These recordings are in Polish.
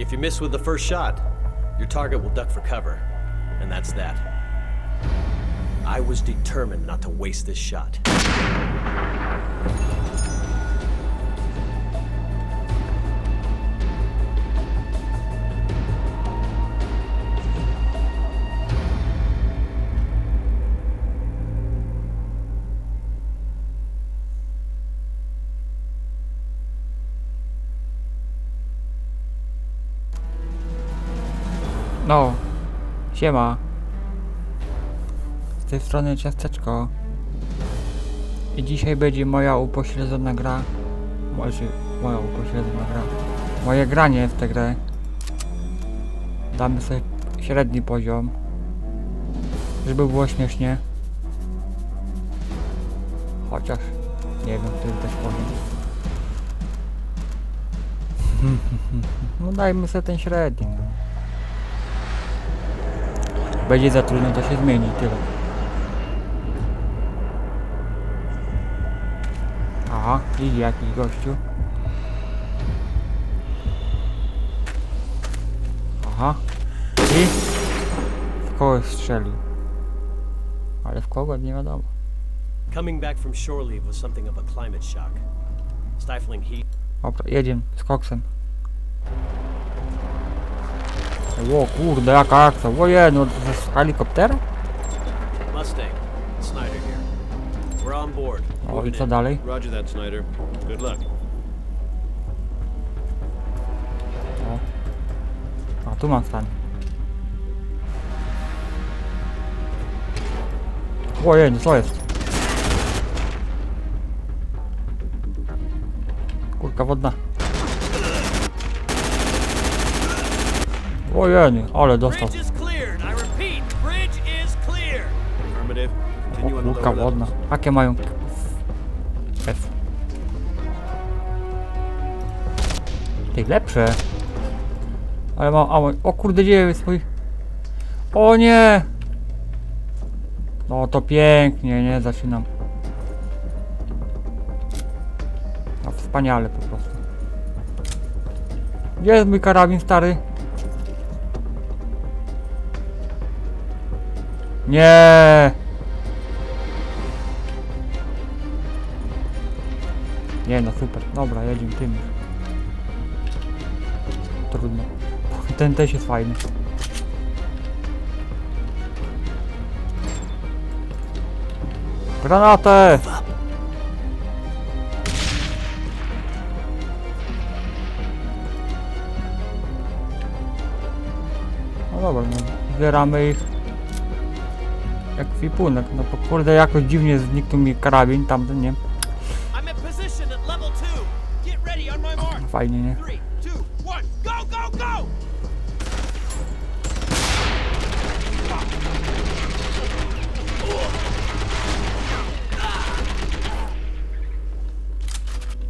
If you miss with the first shot, your target will duck for cover. And that's that. I was determined not to waste this shot. Siema. Z tej strony ciasteczko. I dzisiaj będzie moja upośledzona gra. Może moja upośledzona gra. Moje granie w tę grę. Damy sobie średni poziom. Żeby było śmiesznie. Chociaż nie wiem, który też poziom. No dajmy sobie ten średni. Będzie za trudno, to się zmieni, tyle. Aha, idzie jakiś gościu. Aha. I w kogoś strzelił. Ale w kogo nie wiadomo. Coming back from shore leave was something of a climate shock. Stifling heat, Dobra, jedziemy z koksem. O kurde, jaka akcja. Oje, no z helikoptera? Mustang, Snyder here. We're on board. O i co dalej? Roger that, Snyder. Good luck. A tu mam stan. Ojej, no co jest? Kurka wodna. Ojej, ale dostał. O, wodna. levels. Jakie mają? F. Tej lepsze. Ale mam amo. O kurde, gdzie jest mój? O nie! No to pięknie, nie? Zaczynam. No wspaniale po prostu. Gdzie jest mój karabin stary? Nie! Nie no super, dobra, jedziemy tym. Trudno. Ten też jest fajny. Granatę! No dobra, no zbieramy ich. Ekwipunek, no bo kurde jakoś dziwnie zniknął mi karabin tamten, nie? Fajnie, nie? Three, two, one, go, go, go!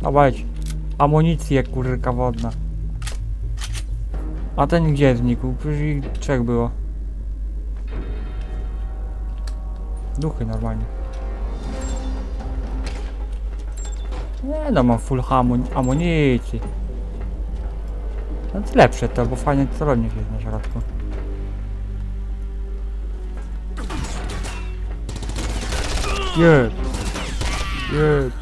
Dawaj. Amunicję kurka wodna. A ten gdzie znikł? Przecież ich trzech było. Duchy normalnie. Nie no, mam full amun amunicji. No to lepsze to, bo fajny celownik jest na środku. Jeb. Jeb.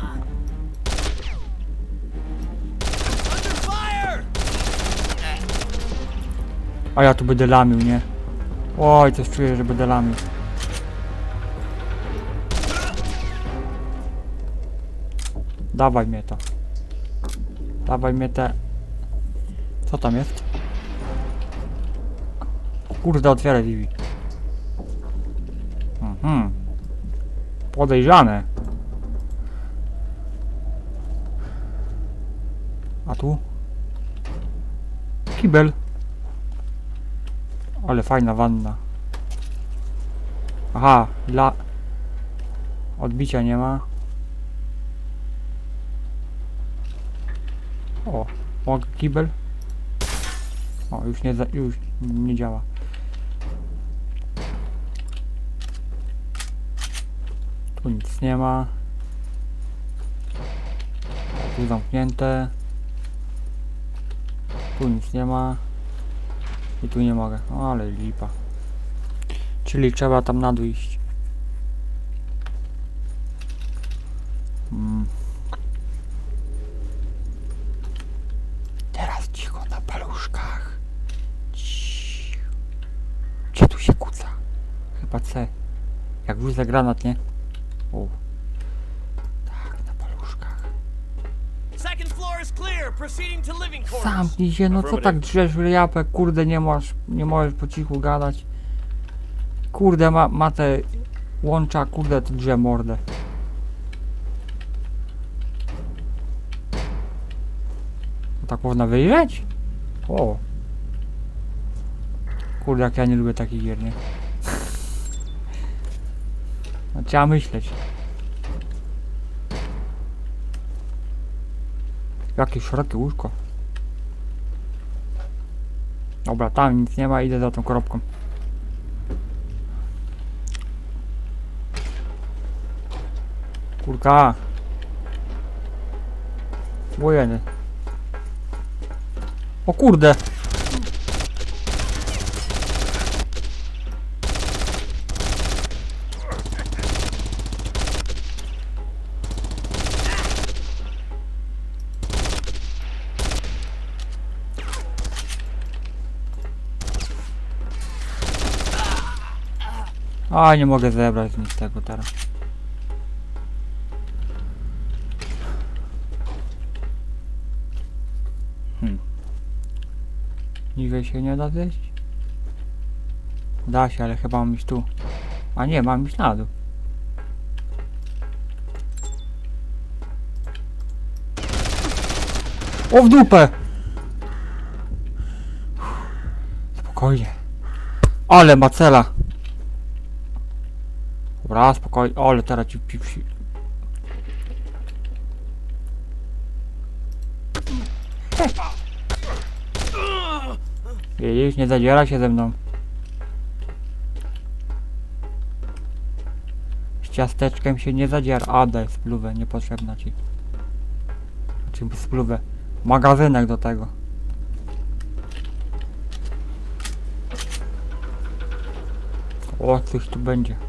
A ja tu będę lamił, nie? Oj, coś czuję, że będę lamił. Dawaj mnie to. Dawaj mnie te... Co tam jest? Kurde, otwieraj drzwi. Mhm. Podejrzane. A tu? Kibel. Ale fajna wanna. Aha, dla... Odbicia nie ma. O, mogę kibel? O, już nie, już nie działa. Tu nic nie ma. Tu zamknięte. Tu nic nie ma. I tu nie mogę. O, ale lipa. Czyli trzeba tam na dół iść. Mm. Teraz cicho na paluszkach. Ciii. Gdzie tu się kuca? Chyba C. Jak wrzucę granat, nie? O. Tak, na paluszkach. Zamknij się, no co tak drzesz w japę, kurde nie możesz, nie możesz po cichu gadać. Kurde ma, ma te łącza, kurde to drze mordę. No Tak można wyjrzeć? O. Kurde jak ja nie lubię takich gier, nie? Trzeba myśleć. Jakie szerokie łóżko. Dobra, tam nic nie ma, idę za tą koropką. Kurka. Wojeny. O kurde! Nie mogę zebrać nic tego teraz. Hmm. Niżej się nie da zejść? Da się, ale chyba mam iść tu. A nie, mam iść na dół. O w dupę! Spokojnie. Ale macela. Dobra, spokojnie. O, ale teraz ci pipsi. Widzisz, nie zadziera się ze mną. Z ciasteczkiem się nie zadziera. A, daj spluwę, niepotrzebna ci. Znaczy spluwę. Magazynek do tego. O, coś tu będzie.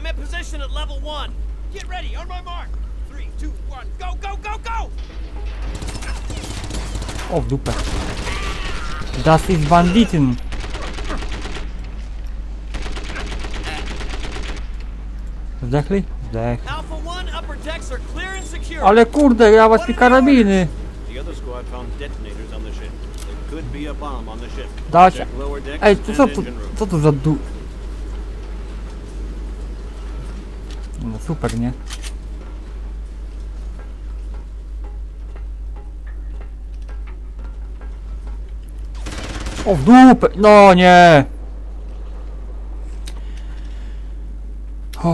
I'm in position at level one. Get ready. On my mark. Three, two, one. Go, go, go, go! O, w dupę. Das ist Banditen. Zdechli? Zdech. Alpha one, upper decks are clear and secure. Ale kurde, ja was i karabiny. The other squad found detonators on the ship. There could be a bomb on the ship. Dać. Ej, to co and tu, co tu za du... No super, nie? O, w dupę! No nie! Ho,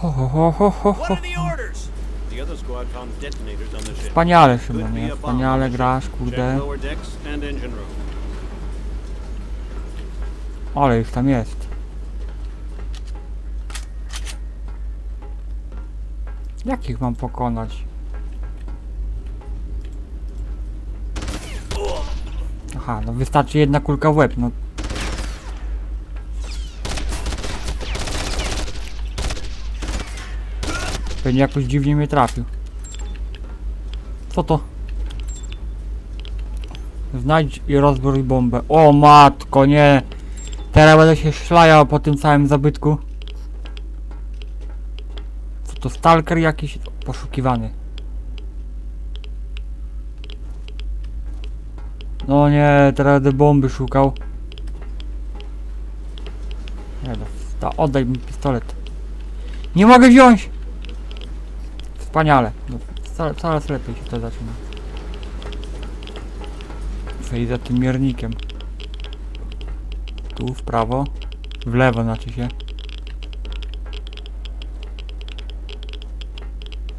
ho, ho, ho, ho, ho, ho. Wspaniale, Szymon, nie? Wspaniale grasz, kurde. Ale już tam jest. Jakich mam pokonać? Aha, no wystarczy jedna kulka w łeb, no. Pewnie jakoś dziwnie mnie trafił. Co to? Znajdź i rozbrój bombę. O matko, nie! Teraz będę się szlajał po tym całym zabytku. To stalker jakiś poszukiwany. No nie, teraz będę bomby szukał. Nie no, sta- oddaj mi pistolet. Nie mogę wziąć! Wspaniale. No, coraz, lepiej się to zaczyna. Iść za tym miernikiem. Tu w prawo. W lewo znaczy się.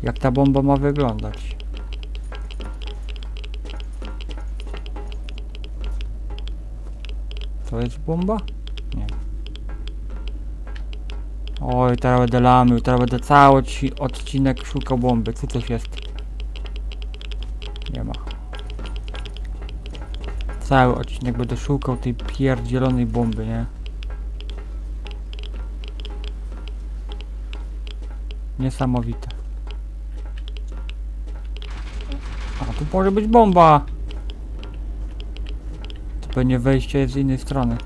Jak ta bomba ma wyglądać? To jest bomba? Nie. Oj, teraz będę lamił, teraz będę cały odci- odcinek szukał bomby. Co coś jest? Nie ma. Cały odcinek będę szukał tej pierdzielonej bomby, nie? Niesamowite. A tu może być bomba! To pewnie wejście jest z innej strony.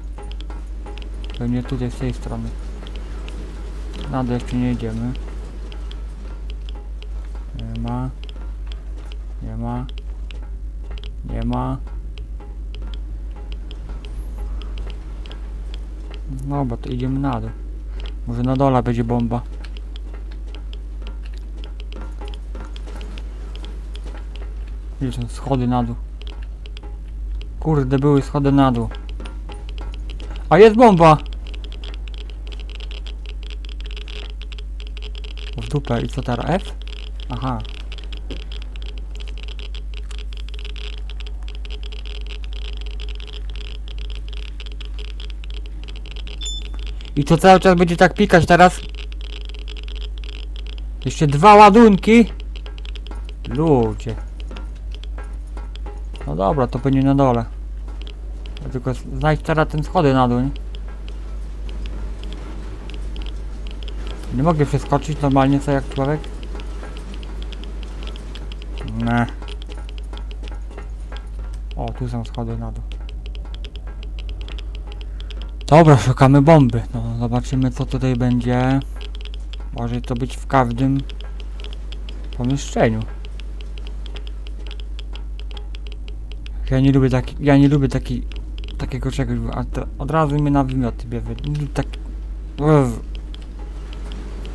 Pewnie tutaj z tej strony. Na dół jeszcze nie idziemy. Nie ma. Nie ma. Nie ma. No bo to idziemy na dół. Może na dole będzie bomba. Gdzie schody na dół? Kurde, były schody na dół. A jest bomba! W dupę i co teraz? F? Aha. I to cały czas będzie tak pikać teraz? Jeszcze dwa ładunki? Ludzie. No dobra, to pewnie na dole. Tylko znajdź teraz ten schody na dół, nie? Nie mogę przeskoczyć normalnie co jak człowiek? Nie. O, tu są schody na dół. Dobra, szukamy bomby. No, zobaczymy co tutaj będzie. Może to być w każdym pomieszczeniu. Ja nie lubię taki, ja nie lubię taki, takiego czegoś, a to od razu mnie na wymioty bierze. Tak,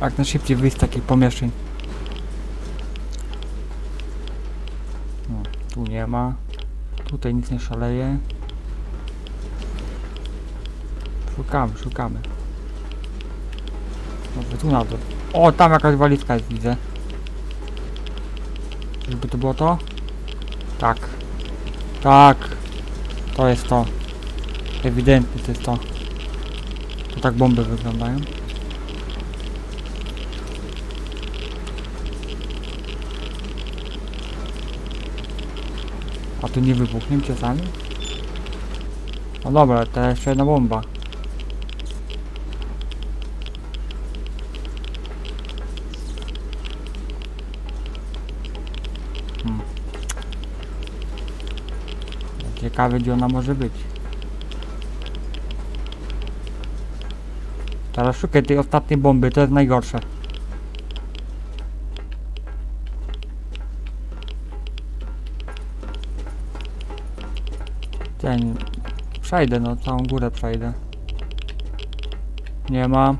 jak najszybciej wyjść z takich pomieszczeń. No, tu nie ma. Tutaj nic nie szaleje. Szukamy, szukamy. Może tu na dół. O, tam jakaś walizka jest, widzę. Żeby to było to? Tak. Tak. To jest to. Ewidentnie to jest to. To tak bomby wyglądają. A tu nie wybuchnie czasami? No dobra, to jeszcze jedna bomba. Hmm. Ciekawe gdzie ona może być. Teraz szukaj tej ostatniej bomby, to jest najgorsze. Ten... Przejdę, no całą górę przejdę. Nie ma.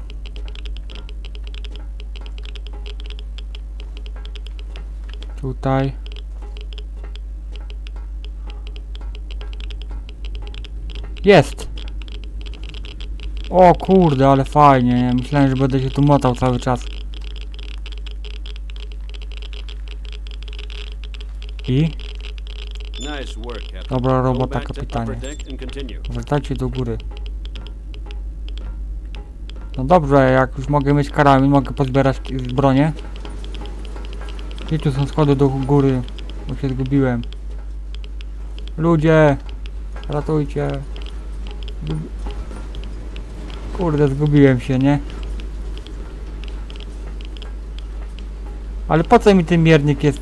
Tutaj. Jest! O kurde, ale fajnie, nie? Myślałem, że będę się tu motał cały czas. I? Dobra robota, kapitanie. Wracajcie do góry. No dobrze, jak już mogę mieć karabin, mogę pozbierać bronię. I tu są schody do góry, bo się zgubiłem. Ludzie! Ratujcie! Kurde, zgubiłem się, nie? Ale po co mi ten miernik jest?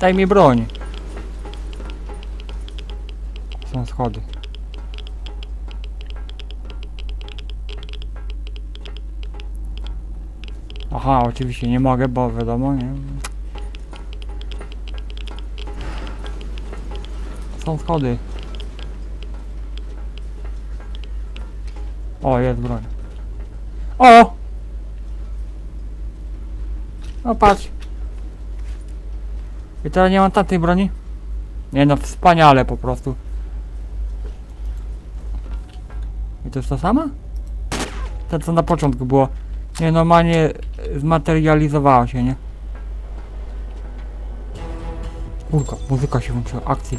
Daj mi broń. Są schody. Aha, oczywiście nie mogę, bo wiadomo, nie? Są schody. O, jest broń. O! No patrz. I teraz nie mam tamtej broni? Nie no, wspaniale po prostu. I to jest ta sama? To co na początku było. Nie, normalnie zmaterializowała się, nie? Kurka, muzyka się włączyła, akcji.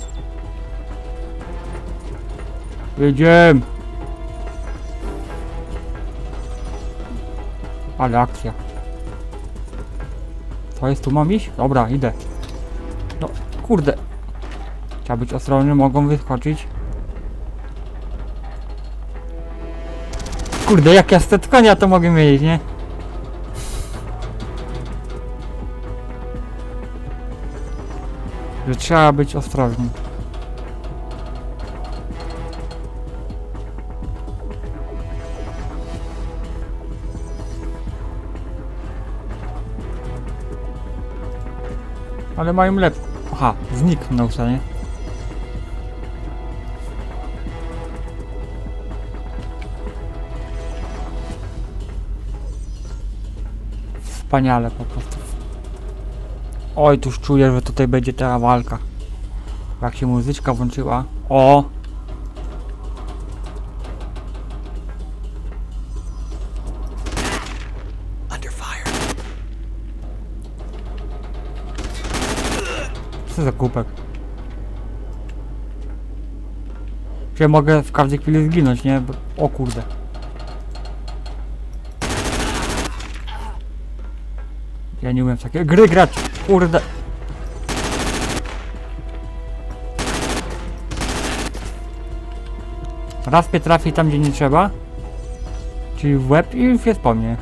Jedziemy! Ale akcja. To jest, tu mam iść? Dobra, idę. No, kurde. Trzeba być ostrożny, mogą wyskoczyć. Kurde, jak ja stetkania to mogę mieć, nie? Że trzeba być ostrożnym. Ale mają lep... Aha, zniknął sobie? Wspaniale po prostu. Oj, tuż czuję, że tutaj będzie ta walka. Jak się muzyczka włączyła. O! Co za kupek? Że mogę w każdej chwili zginąć, nie? O kurde. Ja nie umiem w takie gry grać. Kurde. Raz mnie trafi tam, gdzie nie trzeba. Czyli w łeb i już jest po mnie.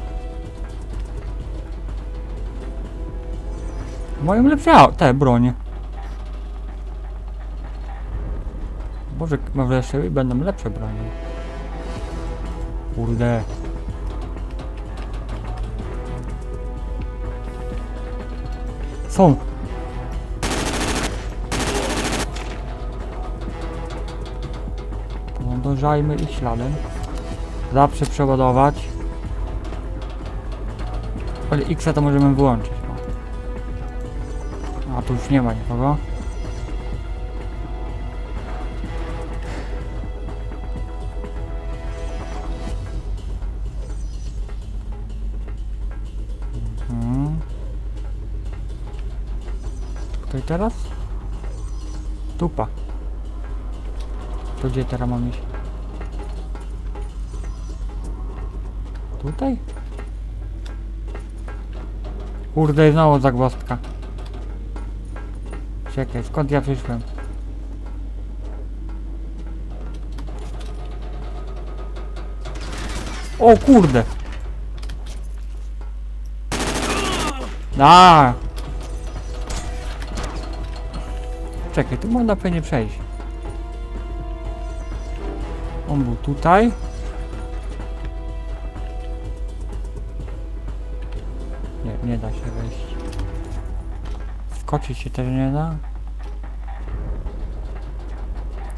Mają lepsze te bronie. Może może jeszcze będą lepsze bronie. Kurde. Są. Podążajmy ich śladem. Zawsze przeładować. Ale X to możemy wyłączyć. O. A tu już nie ma nikogo. Teraz? Tupa. To gdzie teraz mam iść? Tutaj? Kurde, znowu zagwozdka. Czekaj, skąd ja przyszłem? O kurde! A! Czekaj, tu można pewnie przejść. On był tutaj. Nie, nie da się wejść. Skoczyć się też nie da.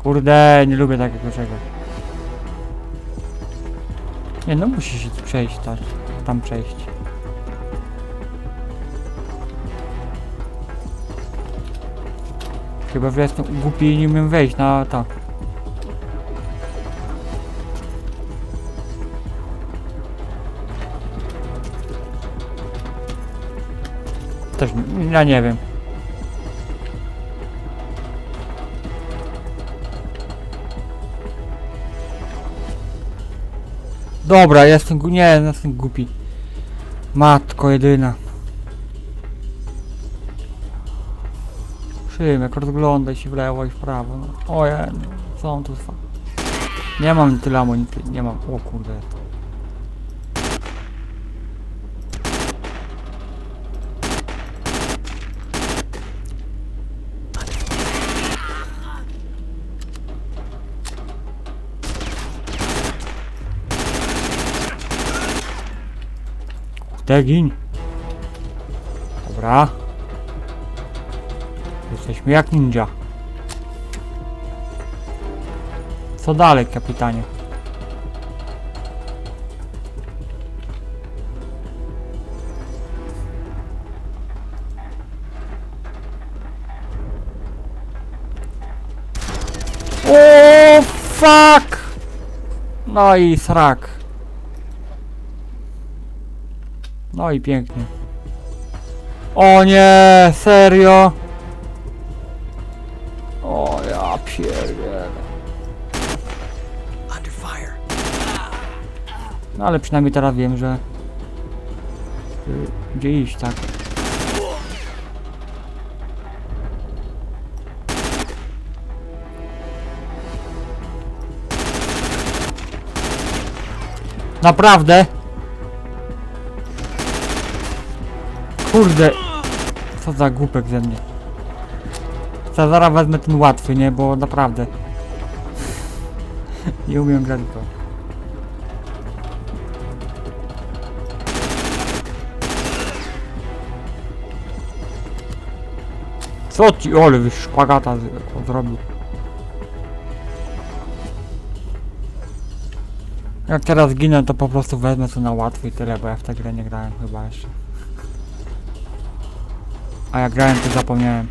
Kurde, nie lubię takiego czegoś. Nie no, musi się przejść tam, tam przejść. Chyba, że jestem głupi i nie umiem wejść na to. Też, n- ja nie wiem. Dobra, jestem, nie, jestem głupi. Matko jedyna. Szymek, rozglądaj się w lewo i w prawo. No. Ojej, co on tu fa... Nie mam tyle amunicji, nie mam, o kurde. Kurde, gin. Dobra. Jesteśmy jak ninja. Co dalej, kapitanie? O fuck! No i srak. No i pięknie. O nie, serio? No ale przynajmniej teraz wiem, że... y, Gdzie iść, tak? Naprawdę? Kurde. Co za głupek ze mnie. Co, zaraz wezmę ten łatwy, nie? Bo naprawdę. Nie umiem grać to. Co ci, ole, szpagata zrobił. Jak teraz ginę, to po prostu wezmę to na łatwy i tyle, bo ja w tę grę nie grałem chyba jeszcze. A jak grałem, to zapomniałem.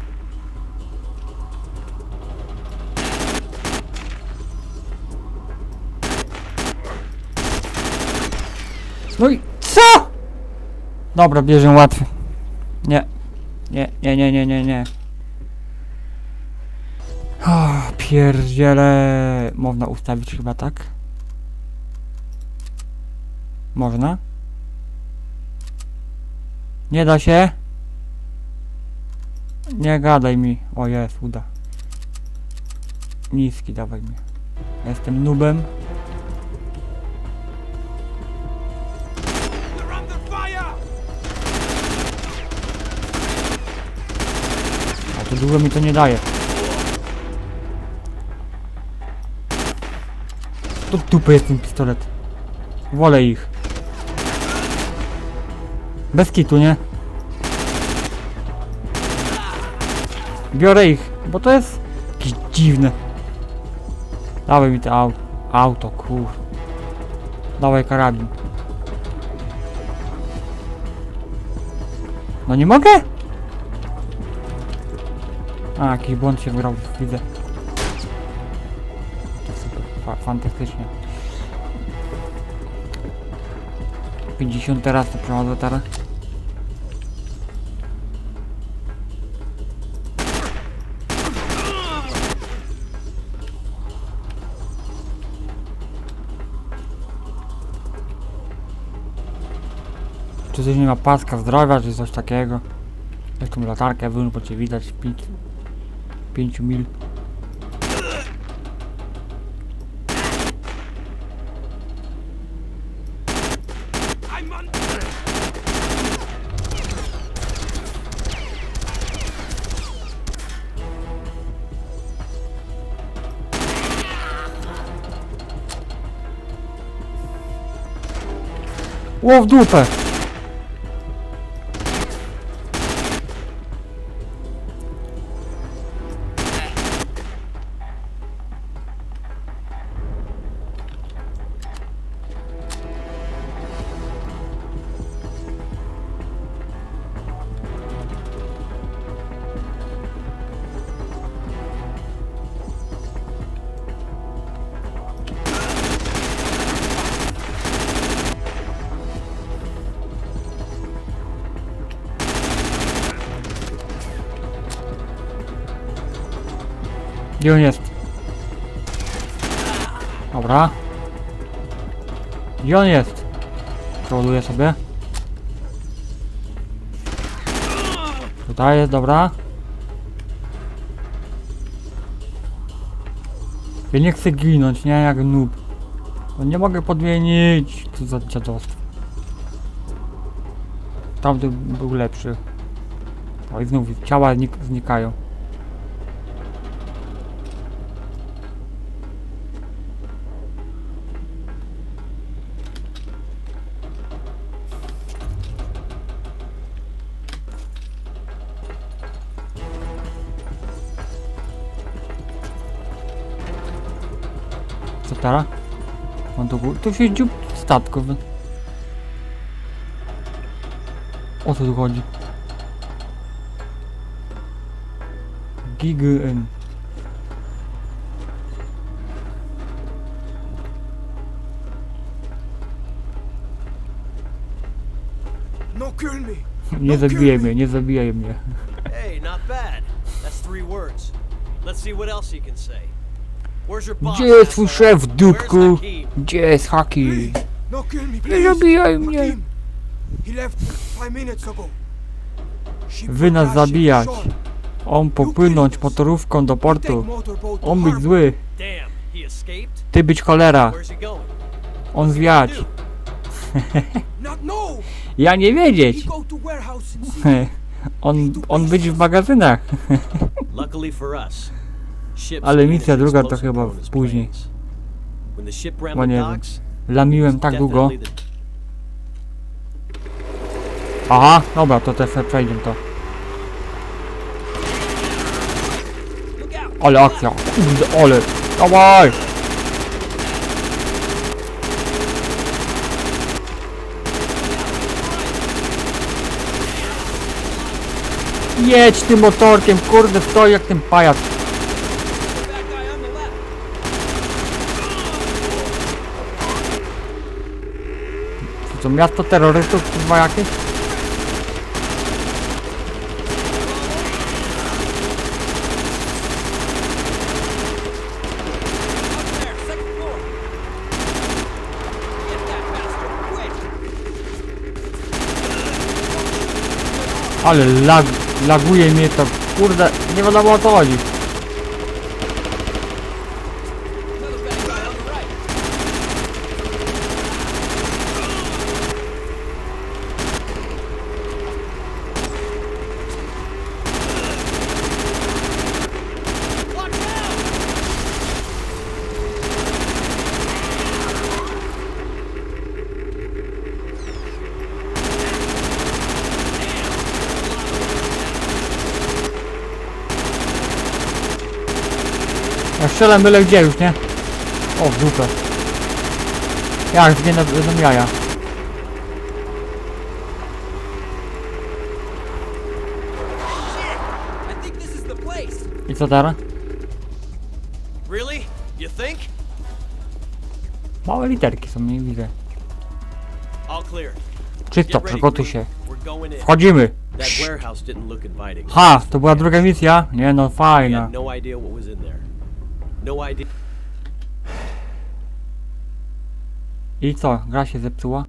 No i co? Dobra, bierzemy łatwy. Nie. Nie, nie, nie, nie, nie, nie. O, pierdziele. Można ustawić chyba tak? Można? Nie da się? Nie gadaj mi. O jest, uda. Niski dawaj mi. Jestem nubem. A to dużo mi to nie daje. To dupy jest ten pistolet. Wolę ich. Bez kitu, nie? Biorę ich, bo to jest jakieś dziwne. Dawaj mi to auto, auto kur. Dawaj karabin. No nie mogę? A, jakiś błąd się wygrał, widzę. Fantastycznie. 50 teraz to prowadzę teraz. Czy coś nie ma paska zdrowia, czy coś takiego? Jak tą latarkę wyłącz, bo cię widać 5 5 mil. Ło w dupę! Gdzie on jest? Dobra. Gdzie on jest? Troluję sobie. Tutaj jest, dobra. Ja nie chcę ginąć, nie? Jak noob. No nie mogę podmienić. Co za dziadostwo. Tamty był lepszy. O i znów ciała znik znikają. Co teraz? On tu, tu się dziób statków. O co tu chodzi? GGN. No. Nie zabijaj mnie, nie zabijaj mnie. Hey, not bad. That's three words. Let's see what else he can say. Gdzie jest twój szef, dupku? Gdzie jest Haki? No Nie zabijaj mnie! Wy nas zabijać. On popłynąć motorówką do portu. On być zły. Ty być cholera. On zwiać. Ja nie wiedzieć. On, on być w magazynach. Ale misja druga to chyba później. the nie wiem. Lamiłem tak długo. Aha, dobra, to też przejdziemy to. Ale akcja. Kurde, ale. Dawaj! Jedź tym motorkiem, kurde, stoi jak ten pajac. Co, to miasto terrorystów, kurwa jakieś? Ale lag, laguje mnie to, kurde, nie wiadomo o co chodzi. Strzelam byle gdzie już, nie? O, w dupę. Jak zginę, będą jaja. I co teraz? Really? You think? Małe literki są, nie widzę. Czysto, przygotuj się. Wchodzimy! Ha! To była druga misja? Nie no, fajna. No idea. I co? Gra się zepsuła?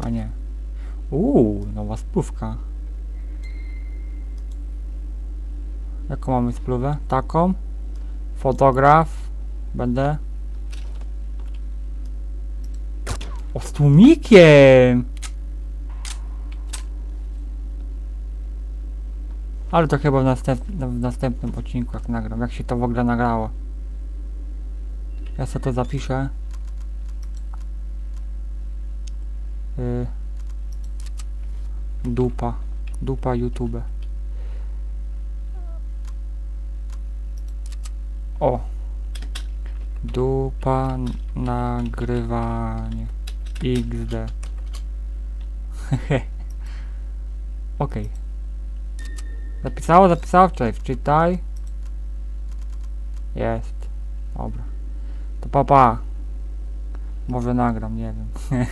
Panie. Uuu, nowa spłówka. Jaką mamy spluwę? Taką. Fotograf. Będę. O, z tłumikiem! Ale to chyba w, następ, w następnym odcinku jak nagram. Jak się to w ogóle nagrało. Ja sobie to zapiszę. Y, dupa. Dupa YouTube. O. Dupa nagrywanie. XD. Okej. Zapisało, zapisało wczoraj. Wczytaj. Jest. Dobra. To papa. Może nagram, nie wiem.